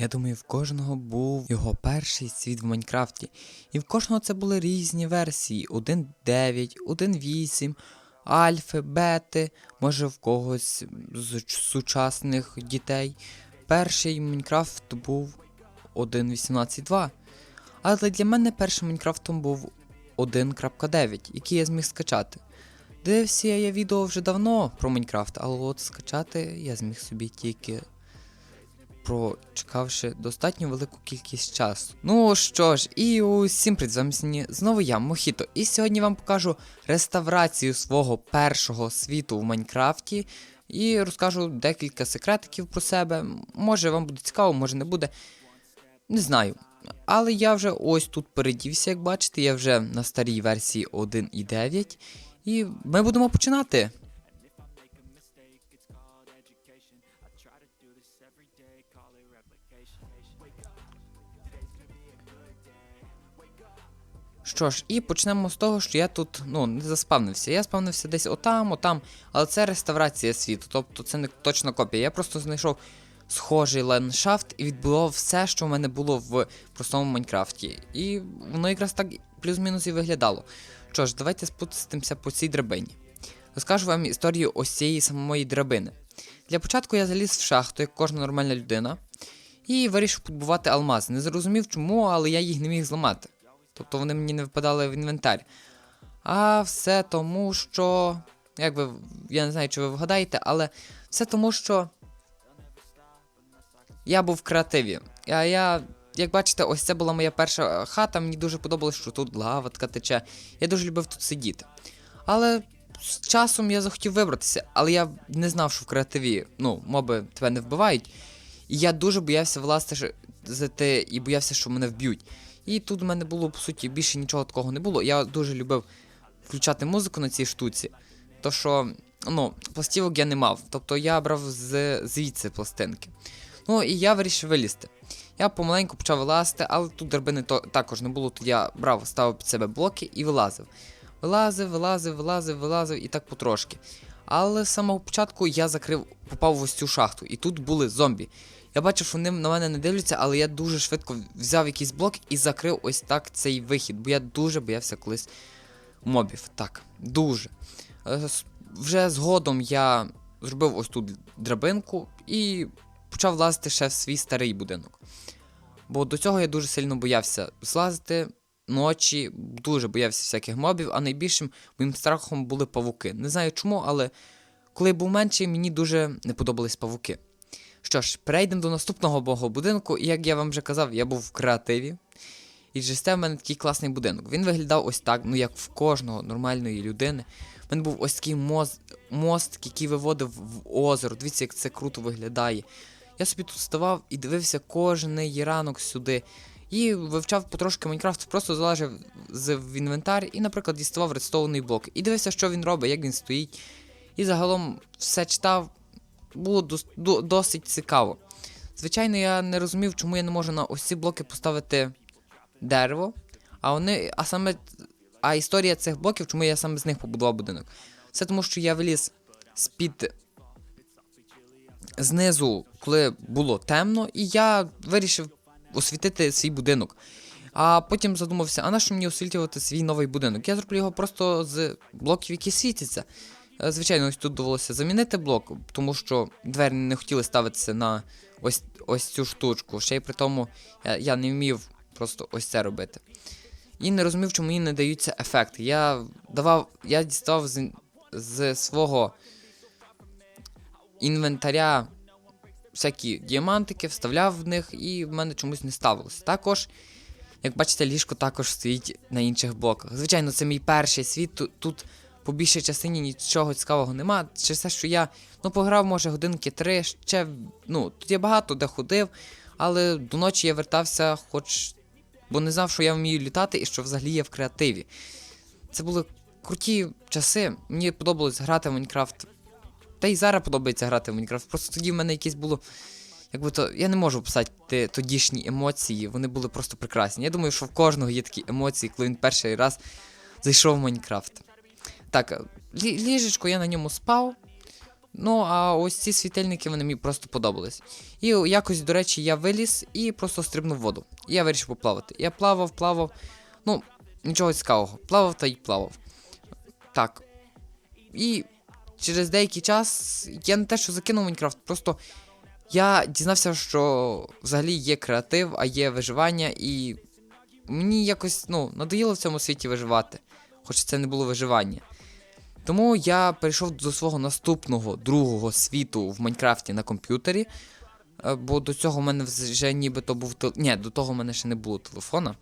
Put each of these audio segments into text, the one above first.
Я думаю, в кожного був його перший світ в Майнкрафті. І в кожного це були різні версії: 1.9, 1.8, альфи, бети, може в когось з сучасних дітей. Перший Майнкрафт був 1.18.2. Але для мене першим Майнкрафтом був 1.9, який я зміг скачати. Дивився я відео вже давно про Майнкрафт, але от скачати я зміг собі тільки прочекавши достатньо велику кількість часу. Ну що ж, і усім привіт, з вами знову я, Мохіто. І сьогодні вам покажу реставрацію свого першого світу в Майнкрафті. І розкажу декілька секретиків про себе. Може вам буде цікаво, може не буде. Не знаю. Але я вже ось тут передівся, як бачите, я вже на старій версії 1.9. І ми будемо починати. Що ж, і почнемо з того, що я тут ну, не заспавнився. Я спавнився десь отам, отам, але це реставрація світу, тобто це не точно копія. Я просто знайшов схожий ландшафт і відбудував все, що в мене було в простому Майнкрафті. І воно якраз так плюс-мінус і виглядало. Що ж, давайте спустимося по цій драбині. Розкажу вам історію ось цієї самої драбини. Для початку я заліз в шахту, як кожна нормальна людина, і вирішив побувати алмаз. Не зрозумів чому, але я їх не міг зламати. Тобто вони мені не випадали в інвентар. А все тому, що. Як ви. Я не знаю, чи ви вгадаєте, але все тому, що. Я був в креативі. А я. Як бачите, ось це була моя перша хата. Мені дуже подобалось, що тут лава така тече. Я дуже любив тут сидіти. Але з часом я захотів вибратися, але я не знав, що в креативі, ну, моби тебе не вбивають. І я дуже боявся те і боявся, що мене вб'ють. І тут в мене було, по суті, більше нічого такого не було. Я дуже любив включати музику на цій штуці. То що, ну, пластівок я не мав. Тобто я брав з звідси пластинки. Ну і я вирішив вилізти. Я помаленьку почав вилазити, але тут драбини то, також не було, то я брав, ставив під себе блоки і вилазив. Вилазив, вилазив, вилазив, вилазив і так потрошки. Але з самого початку я закрив, попав в ось цю шахту, і тут були зомбі. Я бачив, що вони на мене не дивляться, але я дуже швидко взяв якийсь блок і закрив ось так цей вихід, бо я дуже боявся колись мобів. Так, дуже. Е, Вже згодом я зробив ось тут драбинку і почав лазити ще в свій старий будинок. Бо до цього я дуже сильно боявся злазити ночі, дуже боявся всяких мобів, а найбільшим моїм страхом були павуки. Не знаю чому, але коли я був менший, мені дуже не подобались павуки. Що ж, перейдемо до наступного мого будинку, і як я вам вже казав, я був в креативі. І через те в мене такий класний будинок. Він виглядав ось так, ну як в кожного нормальної людини. У мене був ось такий мост, мост який виводив в озеро. Дивіться, як це круто виглядає. Я собі тут ставав і дивився кожний ранок сюди. І вивчав потрошки Майнкрафт, просто залежав в інвентар і, наприклад, діставав редстоунний блок. І дивився, що він робить, як він стоїть. І загалом все читав, було дос- до- досить цікаво. Звичайно, я не розумів, чому я не можу на ось ці блоки поставити дерево. А вони. А саме. А історія цих блоків, чому я саме з них побудував будинок. Все тому, що я виліз з-під. Знизу, коли було темно, і я вирішив освітити свій будинок. А потім задумався, а на що мені освітлювати свій новий будинок? Я зроблю його просто з блоків, які світяться. Е, Звичайно, ось тут довелося замінити блок, тому що двері не хотіли ставитися на ось, ось цю штучку. Ще й при тому я, я не вмів просто ось це робити. І не розумів, чому мені не даються ефекти. Я давав, я діставав з, з свого інвентаря всякі діамантики, вставляв в них, і в мене чомусь не ставилося. Також, як бачите, ліжко також стоїть на інших блоках. Звичайно, це мій перший світ. Тут, тут по більшій частині нічого цікавого нема. Через те, що я ну, пограв, може, годинки три, ще. Ну, тут я багато де ходив, але до ночі я вертався, хоч. Бо не знав, що я вмію літати і що взагалі я в креативі. Це були круті часи. Мені подобалось грати в Майнкрафт. Та й зараз подобається грати в Майнкрафт. Просто тоді в мене якесь було. Якби то. Я не можу описати тодішні емоції, вони були просто прекрасні. Я думаю, що в кожного є такі емоції, коли він перший раз зайшов в Майнкрафт. Так, лі- ліжечко я на ньому спав. Ну, а ось ці світильники вони мені просто подобались. І якось, до речі, я виліз і просто стрибнув воду. І я вирішив поплавати. Я плавав, плавав. Ну, нічого цікавого. Плавав та й плавав. Так. І через деякий час я не те, що закинув Майнкрафт, просто я дізнався, що взагалі є креатив, а є виживання, і мені якось ну, надоїло в цьому світі виживати, хоч це не було виживання. Тому я перейшов до свого наступного другого світу в Майнкрафті на комп'ютері. е, Бо до цього в мене вже нібито був тел... Ні, до того в мене ще не було телефона.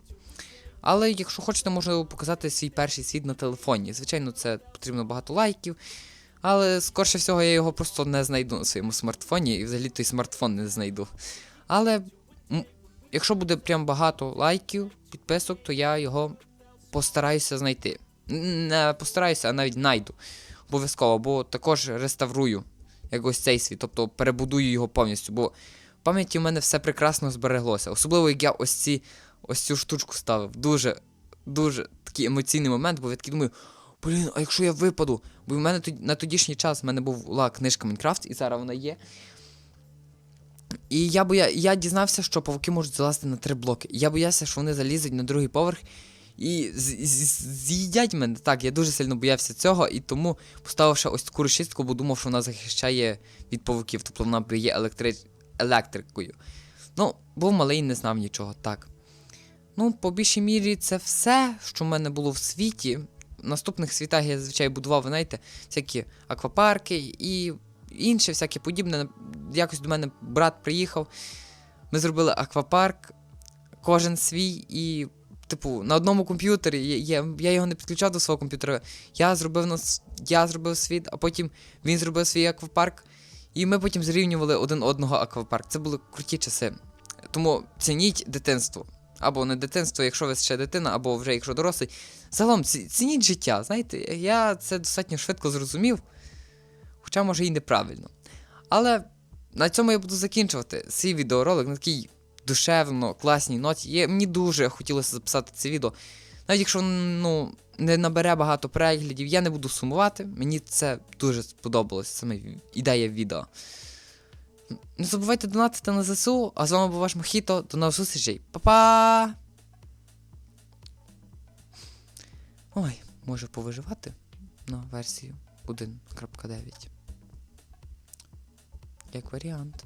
Але якщо хочете, можу показати свій перший світ на телефоні. Звичайно, це потрібно багато лайків. Але скорше всього я його просто не знайду на своєму смартфоні, і взагалі той смартфон не знайду. Але якщо буде прям багато лайків, підписок, то я його постараюся знайти. Не постараюся, а навіть знайду. Обов'язково, бо також реставрую як цей світ, тобто перебудую його повністю. Бо в пам'яті у мене все прекрасно збереглося. Особливо як я ось ці ось цю штучку ставив. Дуже, дуже такий емоційний момент, бо я такий думаю, блін, а якщо я випаду? Бо в мене на тодішній час в мене була книжка Мінкрафт, і зараз вона є. І я боя... я дізнався, що павуки можуть залазити на три блоки. Я боявся, що вони залізуть на другий поверх і з'їдять мене. Так, я дуже сильно боявся цього, і тому поставив ще ось таку решітку, бо думав, що вона захищає від павуків, тобто вона б'є електри... електрикою. Ну, був малий, не знав нічого, так. Ну, по більшій мірі, це все, що в мене було в світі. Наступних світах я зазвичай будував, знаєте, всякі аквапарки і інше, всяке подібне. Якось до мене брат приїхав. Ми зробили аквапарк, кожен свій, і, типу, на одному комп'ютері. Я, я його не підключав до свого комп'ютера. Я зробив нас, я зробив світ, а потім він зробив свій аквапарк. І ми потім зрівнювали один одного аквапарк. Це були круті часи. Тому цініть дитинство. Або не дитинство, якщо ви ще дитина, або вже якщо дорослий. Загалом цініть життя. Знаєте, я це достатньо швидко зрозумів, хоча може і неправильно. Але на цьому я буду закінчувати свій відеоролик на такій душевно, класній ноті. Я, мені дуже хотілося записати це відео. Навіть якщо ну, не набере багато переглядів, я не буду сумувати. Мені це дуже сподобалось, саме ідея відео. Не забувайте донатити на ЗСУ, а з вами був ваш Мохіто. До нових зустрічей. Па-па! Ой, можу повиживати на версію 1.9. Як варіант.